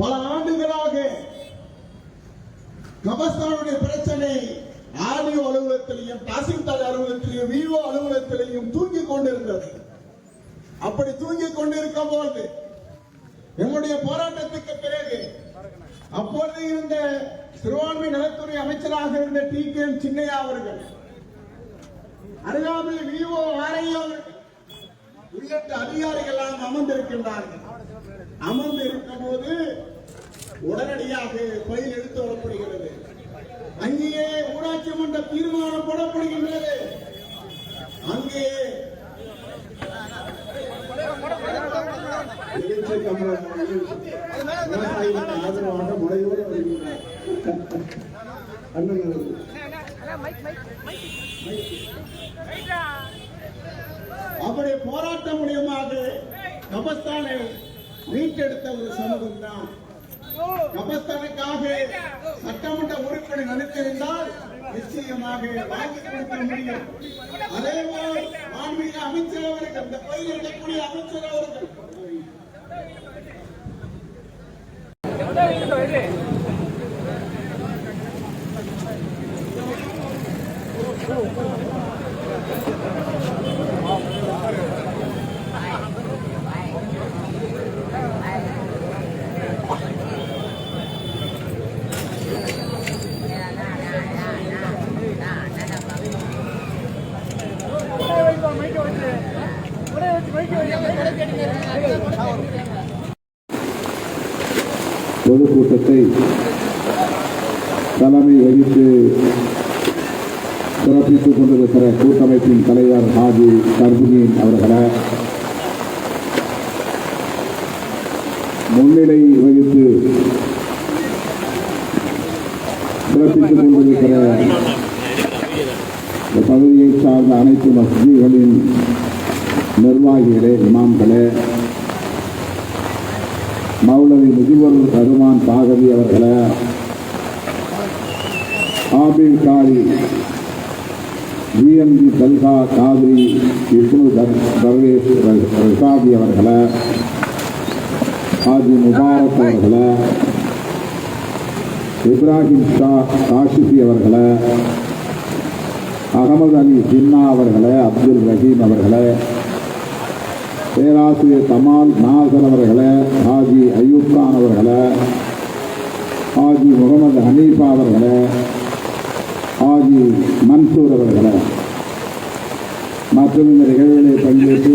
பல ஆண்டுகளாக கபஸ்தானுடைய பிரச்சனை ஆர்டிஓ அலுவலகத்திலையும் தாசில்தார் அலுவலகத்திலையும் விஓ அலுவலகத்திலையும் தூங்கிக் கொண்டிருந்தது. அப்படி தூங்கிக் கொண்டிருக்கும் போது எங்களுடைய போராட்டத்துக்கு பிறகு அப்பொழுது இருந்த சிறுபான்மை நலத்துறை அமைச்சராக இருந்த டி கே எம் சின்னையா அவர்கள் அருகாமையில் விஓ ஆரையோ உள்ளிட்ட அதிகாரிகள் அமர்ந்திருக்கின்றார்கள். அமர்ந்து இருக்கும் போது உடனடியாக பயில் எடுத்து வரப்படுகிறது. அங்கேயே ஊராட்சி மன்ற தீர்மானம் போடப்படுகின்றது. அங்கே விவசாயிகளுக்கு ஆதரவாக முறையோடு வருகின்றார். அண்ணன் அவருடைய போராட்டம் மூலியமாக கபஸ்தானை மீட்டெடுத்த ஒரு சமூகம் தான் கபஸ்தானுக்காக சட்டமன்ற உறுப்பினர் நினைத்திருந்தால் நிச்சயமாக வாங்கி கொடுக்க முடியும். அதே போல் மாண்புமிகு அமைச்சர் அவர்கள் இந்த பகுதியில் இருக்கக்கூடிய அமைச்சர் அவர்கள். பொதுக்கூட்டத்தை தலைமை வகித்து சிறப்பித்துக் கொண்டிருக்கிற கூட்டமைப்பின் தலைவர் ஹாஜி சர்புதீன் அவர்களை. முன்னிலை வகித்து சிறப்பித்துக் கொண்டிருக்கிற இந்த பகுதியை சார்ந்த அனைத்து மஸ்ஜிகளின் நிர்வாகிகளே இமாம்களே. மௌலவி முஜிபுர் ரஹ்மான் பாகவி அவர்களை. ஆபில் காரி ஜிஎம்ஜி தல்கா காதிரி விஷ்ணு தர் தர்வேஷ் ரசாதி அவர்களை. ஹாஜி முபாரக் அவர்களை. இப்ராஹிம் ஷா காஷிஃபி அவர்களை. அகமது அலி ஜின்னா அவர்களை அப்துல் ரஹீம் அவர்களை. பேராசிரியர் தமால் நாசர் அவர்களை ஹாஜி அய்யூப் கான் அவர்களை ஹாஜி முகமது ஹனீஃபா அவர்களை ஹாஜி மன்சூர் அவர்களை. மற்றும் இந்த நிகழ்விலே பங்கேற்று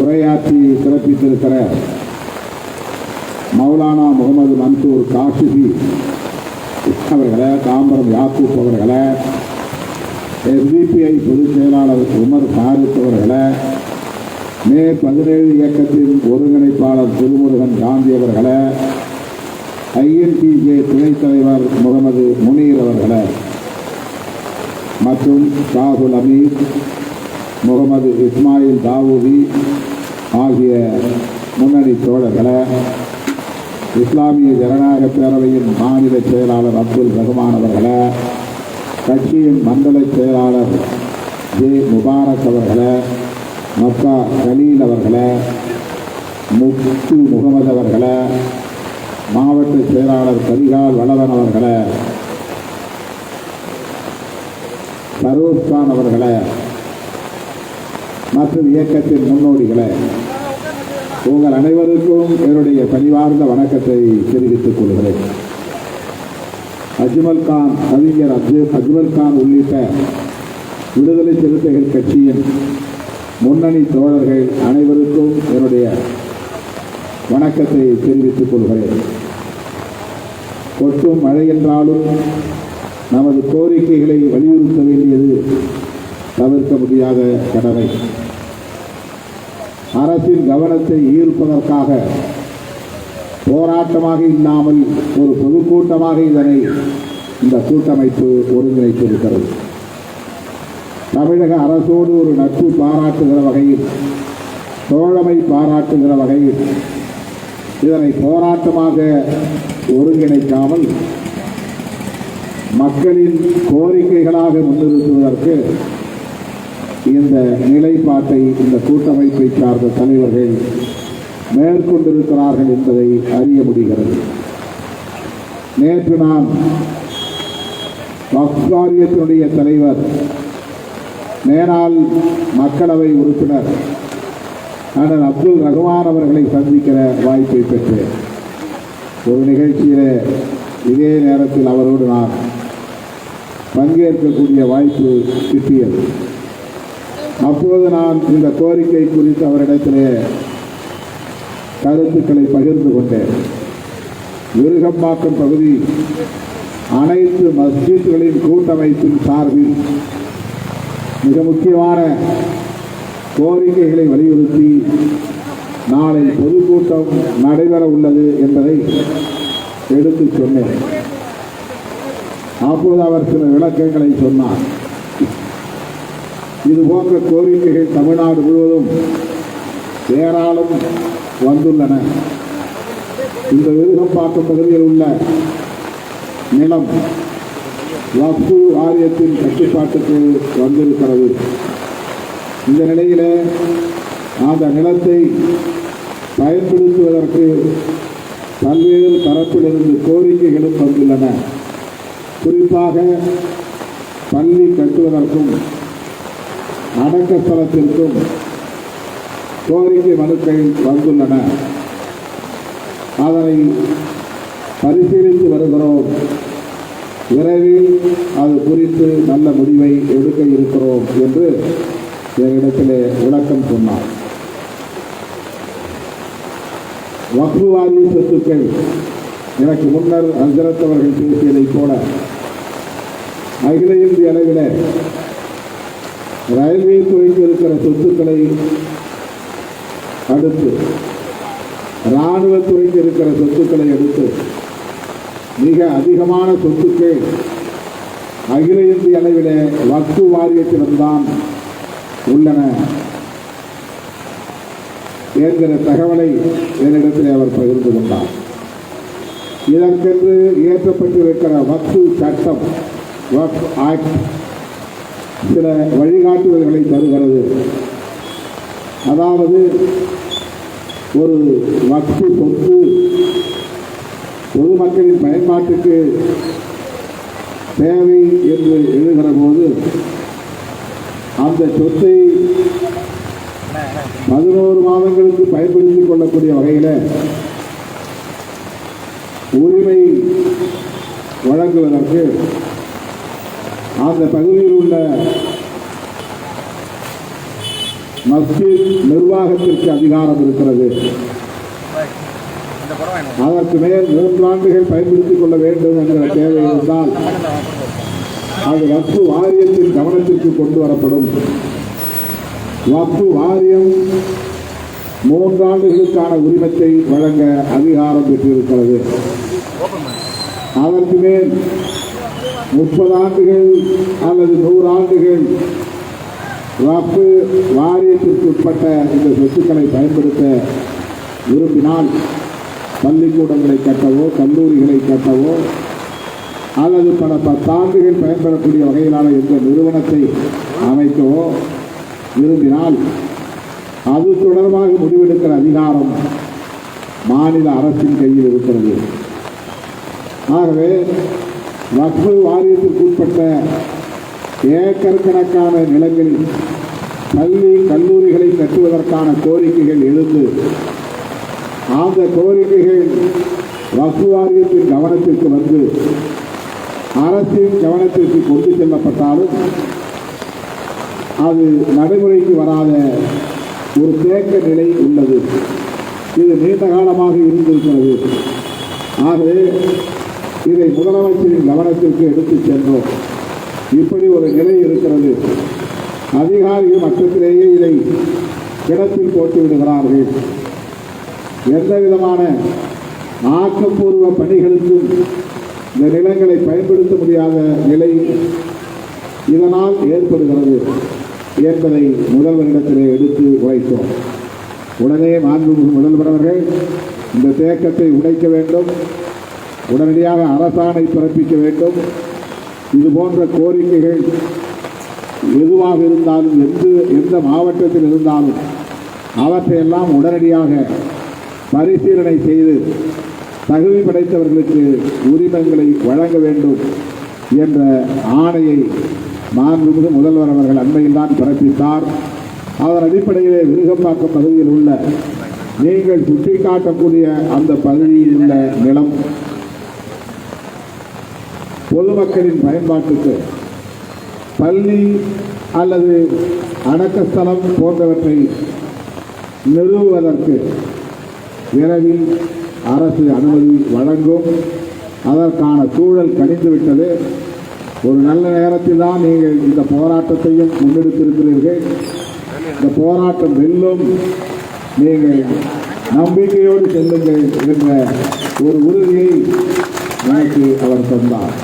உரையாற்றி சிறப்பித்திருக்கிற மௌலானா முகமது மன்சூர் காஷிஃபி அவர்களை தாம்பரம் யாக்கூப் அவர்களை எஸ்பிபிஐ பொதுச் செயலாளர் உமர் ஃபாரூக் அவர்களை மே பதினேழு இயக்கத்தின் ஒருங்கிணைப்பாளர் திருமுருகன் காந்தி அவர்களை ஐஎன்டிஜே துணைத் தலைவர் முகமது முனீர் அவர்களை மற்றும் ராகுல் அமீர் முகமது இஸ்மாயில் தாவூதி ஆகிய முன்னணி தோழர்களை இஸ்லாமிய ஜனநாயக பேரவையின் மாநில செயலாளர் அப்துல் ரஹ்மான் அவர்களை கட்சியின் மண்டல செயலாளர் ஜே முபாரக் அவர்களை மக்கா கலீல் அவர்களை முத்து முகமது அவர்களை மாவட்ட செயலாளர் கரிகால் வளவன் அவர்களை சரோஸ் கான் அவர்களை மற்றும் இயக்கத்தின் முன்னோடிகளை உங்கள் அனைவருக்கும் என்னுடைய பணிவார்ந்த வணக்கத்தை தெரிவித்துக் கொள்கிறேன். அஜ்மல் கான் கவிஞர் அஜ் அஜ்மல் கான் உள்ளிட்ட விடுதலை சிறுத்தைகள் கட்சியின் முன்னணி தோழர்கள் அனைவருக்கும் என்னுடைய வணக்கத்தை தெரிவித்துக் கொள்கிறேன். கொட்டும் மழை என்றாலும் நமது கோரிக்கைகளை வலியுறுத்த வேண்டியது தவிர்க்க முடியாத கடமை அரசின் கவனத்தை ஈர்ப்பதற்காக போராட்டமாக இல்லாமல் ஒரு பொதுக்கூட்டமாக இதனை இந்த கூட்டமைப்பு ஒருங்கிணைத்திருக்கிறது. தமிழக அரசோடு ஒரு நட்பு பாராட்டுகிற வகையில் தோழமை பாராட்டுகிற வகையில் இதனை போராட்டமாக ஒருங்கிணைக்காமல் மக்களின் கோரிக்கைகளாக முன்னிறுத்துவதற்கு இந்த நிலைப்பாட்டை இந்த கூட்டமைப்பை சார்ந்த தலைவர்கள் மேற்கொண்டிருக்கிறார்கள் என்பதை அறிய முடிகிறது. நேற்று நான் வக்ஃப் வாரியத்தினுடைய தலைவர் மேனால் மக்களவை உறுப்பினர் அண்ணன் அப்துல் ரகுமான் அவர்களை சந்திக்கிற வாய்ப்பை பெற்றேன். ஒரு நிகழ்ச்சியில் இதே நேரத்தில் அவரோடு நான் பங்கேற்கக்கூடிய வாய்ப்பு கிட்டியது. அப்போது நான் இந்த கோரிக்கை குறித்து அவரிடத்திலே கருத்துக்களை பகிர்ந்து கொண்டேன். விருகம்பாக்கம் பகுதி அனைத்து மஸ்ஜித்களின் கூட்டமைப்பின் சார்பில் மிக முக்கியமான கோரிக்கைகளை வலியுறுத்தி நாளை பொதுக்கூட்டம் நடைபெற உள்ளது என்பதை எடுத்துச் சொன்னேன். அப்போது அவர் சில விளக்கங்களை சொன்னார். இது போன்ற கோரிக்கைகள் தமிழ்நாடு முழுவதும் ஏராளம் வந்துள்ளன. இந்த விருகம்பாக்கம் பகுதியில் உள்ள நிலம் வக்ஃபு வாரியத்தின் கட்டுப்பாட்டுக்கு வந்திருக்கிறது. இந்த நிலையில் அந்த நிலத்தை பயன்படுத்துவதற்கு பல்வேறு தரப்பிலிருந்து கோரிக்கைகளும் வந்துள்ளன. குறிப்பாக பள்ளி கட்டுவதற்கும் அடக்க ஸ்தலத்திற்கும் கோரிக்கை மனுக்கள் வந்துள்ளன. அதனை பரிசீலித்து வருகிறோம். விரைவில் அது குறித்து நல்ல முடிவை எடுக்க இருக்கிறோம் என்று என்னிடத்திலே விளக்கம் சொன்னார். வக்ஃபுவாரி சொத்துக்கள் எனக்கு முன்னர் ஹசரத் அவர்கள் பேசியதைப் போல அகில இந்திய அளவில் ரயில்வே துறைக்கு இருக்கிற சொத்துக்களை அடுத்து இராணுவத்துறைக்கு இருக்கிற சொத்துக்களை அடுத்து மிக அதிகமான சொத்துக்கள் அகில இந்திய அளவில் வக்ஃபு வாரியத்திடம்தான் உள்ளன. என்கிற தகவலை என்னிடத்தில் அவர் பகிர்ந்து கொண்டார். இதற்கென்று இயற்றப்பட்டிருக்கிற வக்ஃபு சட்டம் வக் ஆக்ட் சில வழிகாட்டுதல்களை தருகிறது. அதாவது ஒரு வக்ஃபு சொத்து. பொதுமக்களின் பயன்பாட்டுக்கு தேவை என்று எழுகிற போது அந்த சொத்தை பதினோரு மாதங்களுக்கு பயன்படுத்திக் கொள்ளக்கூடிய வகையில் உரிமை வழங்குவதற்கு அந்த பகுதியில் உள்ள மஸ்ஜித் நிர்வாகத்திற்கு அதிகாரம் இருக்கிறது. அதற்கு மேல் மூன்று ஆண்டுகள் பயன்படுத்திக் கொள்ள வேண்டும் என்கிற தேவை இருந்தால் அது வக்ஃபு வாரியத்தின் கவனத்திற்கு கொண்டு வரப்படும். வக்ஃபு வாரியம் மூன்றாண்டுகளுக்கான உரிமத்தை வழங்க அதிகாரம் பெற்றிருக்கிறது. அதற்கு மேல் முப்பது ஆண்டுகள் அல்லது நூறு ஆண்டுகள் வக்ஃபு வாரியத்திற்கு உட்பட்ட இந்த சொத்துக்களை பயன்படுத்த விரும்பினால் பள்ளிக்கூடங்களை கட்டவோ கல்லூரிகளை கட்டவோ அல்லது பல பத்தாண்டுகள் பயன்படக்கூடிய வகையிலான எந்த நிறுவனத்தை அமைக்கவோ விரும்பினால் அது தொடர்பாக முடிவெடுக்கிற அதிகாரம் மாநில அரசின் கையில் இருக்கிறது. ஆகவே வக்ஃபு வாரியத்திற்கு உட்பட்ட ஏக்கர் கணக்கான நிலங்களில் பள்ளி கல்லூரிகளை கட்டுவதற்கான கோரிக்கைகள் எழுந்து அந்த கோரிக்கைகள் வக்ஃபு வாரியத்தின் கவனத்திற்கு வந்து அரசின் கவனத்திற்கு கொண்டு செல்லப்பட்டாலும் அது நடைமுறைக்கு வராத ஒரு தேக்க நிலை உள்ளது. இது நீண்ட காலமாக இருந்திருக்கிறது. ஆகவே இதை முதலமைச்சரின் கவனத்திற்கு எடுத்துச் சென்றோம். இப்படி ஒரு நிலை இருக்கிறது. அதிகாரிகள் மட்டத்திலேயே இதை கிடத்தில் போட்டு விடுகிறார்கள். எந்த விதமான ஆக்கப்பூர்வ பணிகளுக்கும் இந்த நிலங்களை பயன்படுத்த முடியாத நிலை இதனால் ஏற்படுகிறது என்பதை முதல்வரிடத்திலே எடுத்து உரைத்தோம். உடனே மாண்புமிகு முதல்வர் அவர்கள் இந்த தேக்கத்தை உடைக்க வேண்டும். உடனடியாக அரசாணை பிறப்பிக்க வேண்டும். இது போன்ற கோரிக்கைகள் எதுவாக இருந்தாலும் எந்த எந்த மாவட்டத்தில் இருந்தாலும் அவற்றையெல்லாம் உடனடியாக பரிசீலனை செய்து தகுதி படைத்தவர்களுக்கு உரிமங்களை வழங்க வேண்டும் என்ற ஆணையை மாண்புமிகு முதல்வர் அவர்கள் அண்மையில் தான் பிறப்பித்தார். அதன் அடிப்படையிலே விருகம்பாக்கம் பகுதியில் உள்ள நீங்கள் சுட்டிக்காட்டக்கூடிய அந்த பகுதியில் உள்ள நிலம் பொதுமக்களின் பயன்பாட்டுக்கு பள்ளி அல்லது அடக்கஸ்தலம் போன்றவற்றை நிறுவுவதற்கு விரைவில் அரசு அனுமதி வழங்கும். அதற்கான சூழல் கணிந்துவிட்டது. ஒரு நல்ல நேரத்தில் தான் நீங்கள் இந்த போராட்டத்தையும் முன்னெடுத்திருக்கிறீர்கள். இந்த போராட்டம் வெல்லும் நீங்கள் நம்பிக்கையோடு செல்லுங்கள் என்ற ஒரு உறுதியை எனக்கு அவர் தந்தார்.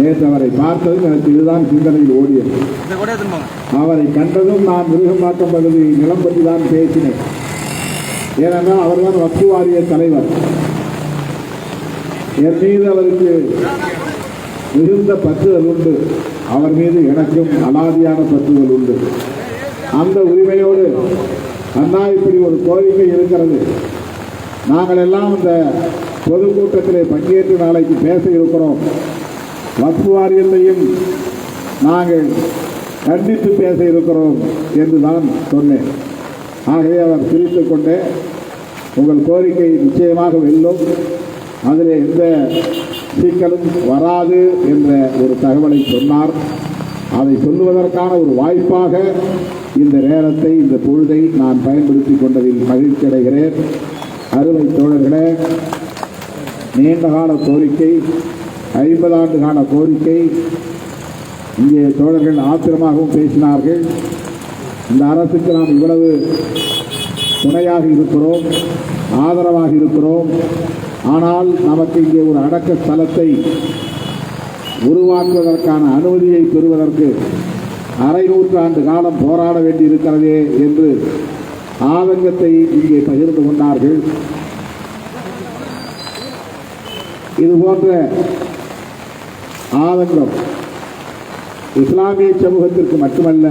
நேற்று அவரை பார்த்ததும் எனக்கு இதுதான் சிந்தனையில் ஓடியது. அவரை கண்டதும் நான் மிருகம்பாக்கம் பகுதி நிலம் பற்றி தான் பேசினேன். ஏனென்றால் அவர்தான் வக்ஃபு வாரிய தலைவர். என் மீது அவருக்கு மிகுந்த பற்றுதல் உண்டு. அவர் மீது எனக்கும் அலாதியான பற்றுதல் உண்டு. அந்த உரிமையோடு அண்ணா இப்படி ஒரு கோரிக்கை இருக்கிறது. நாங்கள் எல்லாம் இந்த பொதுக்கூட்டத்திலே பங்கேற்று நாளைக்கு பேச இருக்கிறோம். வக்ஃபு வாரியத்தையும் நாங்கள் கண்டித்து பேச இருக்கிறோம் என்று தான் சொன்னேன். ஆகவே அவர் சிரித்துக் கொண்டே உங்கள் கோரிக்கை நிச்சயமாக வெல்லும். அதில் எந்த சிக்கலும் வராது என்ற ஒரு தகவலை சொன்னார். அதை சொல்லுவதற்கான ஒரு வாய்ப்பாக இந்த நேரத்தை இந்த பொழுதை நான் பயன்படுத்தி கொண்டதில் மகிழ்ச்சி அடைகிறேன். அருமை தோழர்களே நீண்டகால கோரிக்கை ஐம்பது ஆண்டு கால கோரிக்கை. இங்கே தோழர்கள் ஆத்திரமாகவும் பேசினார்கள். இந்த அரசுக்கு நாம் இவ்வளவு துணையாக இருக்கிறோம் ஆதரவாக இருக்கிறோம். ஆனால் நமக்கு இங்கே ஒரு அடக்க ஸ்தலத்தை உருவாக்குவதற்கான அனுமதியை பெறுவதற்கு அரை நூற்றாண்டு காலம் போராட வேண்டி இருக்கிறதே என்று ஆதங்கத்தை இங்கே பகிர்ந்து கொண்டார்கள். இது ஆவணம். இஸ்லாமிய சமூகத்திற்கு மட்டுமல்ல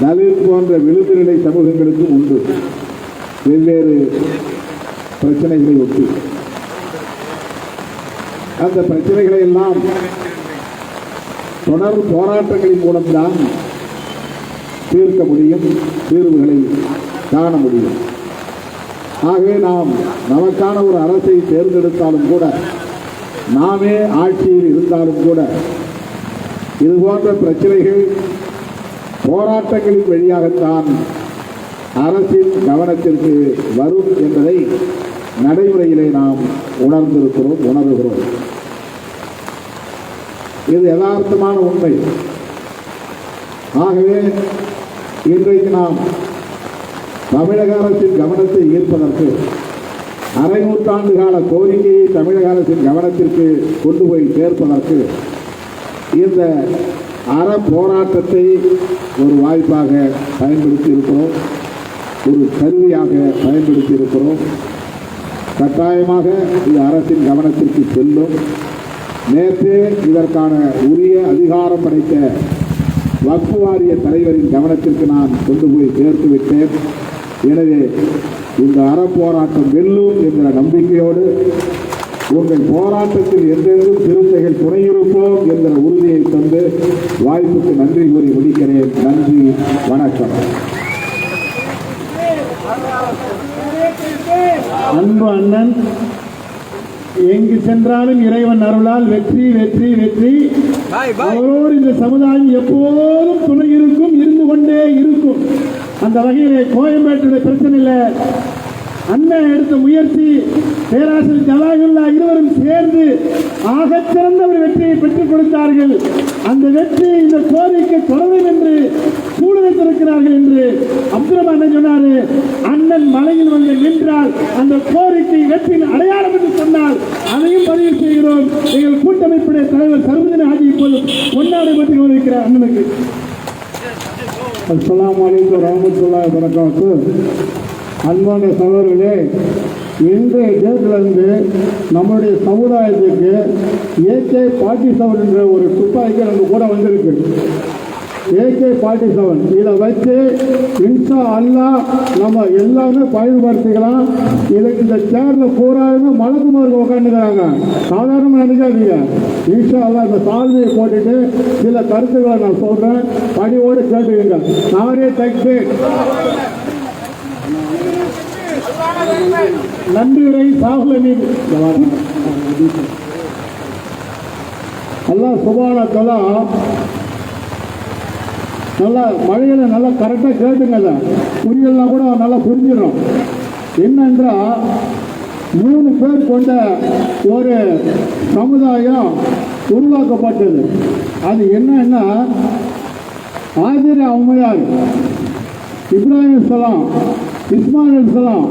தலித் போன்ற விளிம்பு நிலை சமூகங்களுக்கும் உண்டு. வெவ்வேறு பிரச்சனைகளை ஒட்டி. அந்த பிரச்சனைகளை எல்லாம் தொடர் போராட்டங்களின் மூலம்தான் தீர்க்க முடியும் தீர்வுகளை காண முடியும். ஆகவே நாம் நமக்கான ஒரு அரசை தேர்ந்தெடுத்தாலும் கூட நாமே ஆட்சியில் இருந்தாலும் கூட இது போன்ற பிரச்சனைகள் போராட்டங்களின் வழியாகத்தான் அரசின் கவனத்திற்கு வரும் என்பதை நடைமுறையிலே நாம் உணர்ந்திருக்கிறோம் உணர்கிறோம். இது யதார்த்தமான உண்மை. ஆகவே இன்றைக்கு நாம் தமிழக அரசின் கவனத்தை ஈர்ப்பதற்கு அரை நூற்றாண்டு கால கோரிக்கையை தமிழக அரசின் கவனத்திற்கு கொண்டு போய் சேர்ப்பதற்கு இந்த அற போராட்டத்தை ஒரு வாய்ப்பாக பயன்படுத்தி இருக்கிறோம் ஒரு கருவியாக பயன்படுத்தி இருக்கிறோம் கட்டாயமாக இது அரசின் கவனத்திற்கு செல்லும். நேற்று இதற்கான உரிய அதிகாரம் படைத்த வக்ஃபு வாரிய தலைவரின் கவனத்திற்கு நான் கொண்டு போய் சேர்த்து விட்டேன் எனவே இந்த அறப்போராட்டம் வெல்லும் என்ற நம்பிக்கையோடு உங்கள் போராட்டத்தில் எந்தெங்கும் சிறுத்தைகள் துணையிருப்போம் என்ற உறுதியை தந்து வாய்ப்புக்கு நன்றி கூறி முடிக்கிறேன். நன்றி வணக்கம். அன்பு அண்ணன் எங்கு சென்றாலும் இறைவன் அருளால் வெற்றி வெற்றி வெற்றி. அவரோடு இந்த சமுதாயம் எப்போதும் துணை இருக்கும் இருந்து கொண்டே இருக்கும். அந்த வகையிலே கோயம்பேட்டுடைய பிரச்சனையில் அண்ணன் எடுத்த முயற்சி பேராசிரியர் ஜவாஹர்லா இருவரும் சேர்ந்து ஆகச்சிறந்த ஒரு வெற்றியை பெற்றுக் கொடுத்தார்கள். அந்த வெற்றி இந்த கோரிக்கை தொடரும் என்று சூழலித்திருக்கிறார்கள் என்று அப்துல் அண்ணன் சொன்னாரு. அண்ணன் மலையில் வந்து நின்றால் அந்த கோரிக்கை வெற்றியின் அடையாளம் என்று சொன்னால் அதையும் பதிவு செய்கிறோம். எங்கள் கூட்டமைப்புடைய தலைவர் சர்வதன ஆஜி இப்போது கொண்டாடப்பட்டு பற்றி கௌரவிக்கிறார் அண்ணனுக்கு. அஸ்லாம் வலைக்கம் ரஹமத்துல்லா வரகாத்து அன்பான சகோதரர்களே இன்றைய தேதியிலிருந்து நம்முடைய சமுதாயத்துக்கு ஏகே பாட்டி சவர் என்ற ஒரு துப்பாக்கி நம்ம கூட வந்திருக்கு. ஏகே ஃபார்ட்டி செவன் இதை வச்சு இன்சா அல்லாஹ் நம்ம எல்லாமே பயன்படுத்திக்கலாம். இதுக்கு இந்த சேர்ல பூராவுமே மலக்குமாருக்கு உட்காந்துக்கிறாங்க சாதாரணமாக நினைக்காதீங்க. இன்ஷா அல்லா இந்த சால்வையை போட்டுட்டு சில கருத்துக்களை நான் சொல்கிறேன் பணியோடு கேட்டுக்கங்க. நானே தைக்கு நன்றியுரை சாகுலமி அல்லாஹ் சுபான தலா நல்லா மழையில நல்லா கரெக்டாக கேட்டுங்க அதை. புரியலனா கூட நல்லா புரிஞ்சிடும். என்னன்றா மூணு பேர் கொண்ட ஒரு சமுதாயம் உருவாக்கப்பட்டது. அது என்னன்னா ஆதிர அம்மையார் இப்ராஹிம் சலாம் இஸ்மாயில் சலாம்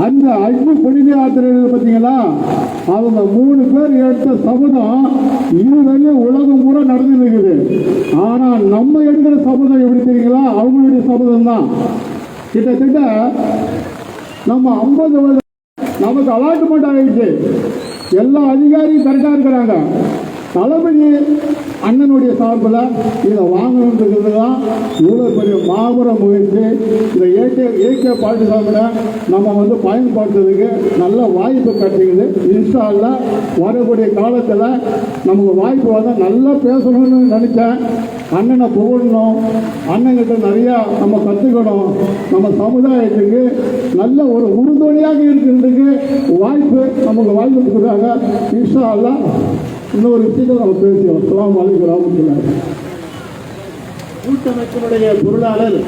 அந்த அன்பு புனித யாத்திரைகள் பார்த்தீங்களா? அவங்க மூணு பேர் எடுத்த சபதம் இதுவரையும் உலகம் பூரா நடந்து இருக்குது ஆனால் நம்ம எடுக்கிற சபதம் எப்படி தெரியுங்களா? அவங்களுடைய சபதம் தான். கிட்டத்தட்ட நம்ம ஐம்பது வருடம் நமக்கு அலாட்மெண்ட் ஆகிடுச்சு எல்லா அதிகாரியும் கரெக்டாக இருக்கிறாங்க. தளபதி அண்ணனுடைய சார்பில் இதை வாங்கணுன்றது தான் இவ்வளோ பெரிய மாபெரும் முயற்சி. இந்த ஏகே ஏகே பாட்டு நம்ம வந்து பயன்படுத்துறதுக்கு நல்ல வாய்ப்பு கிடைச்சிக்குது இன்ஸ்டாவில் வரக்கூடிய காலத்தில் நமக்கு வாய்ப்பு வந்தால் நல்லா பேசணும்னு நினச்சேன். அண்ணனை புகழணும். அண்ணன்கிட்ட நிறையா நம்ம கற்றுக்கணும் நம்ம சமுதாயத்துக்கு நல்ல ஒரு உறுதுணையாக இருக்கிறதுக்கு வாய்ப்பு நமக்கு வாய்ப்பு கொடுக்குறாங்க. இன்ஸ்டாவில் இன்னொரு விஷயத்தை நம்ம பேசுவோம் அஸ்லாம் வலைக்கம் வரமத்துல்லாஹி கூட்டமைப்பினுடைய பொருளாளர்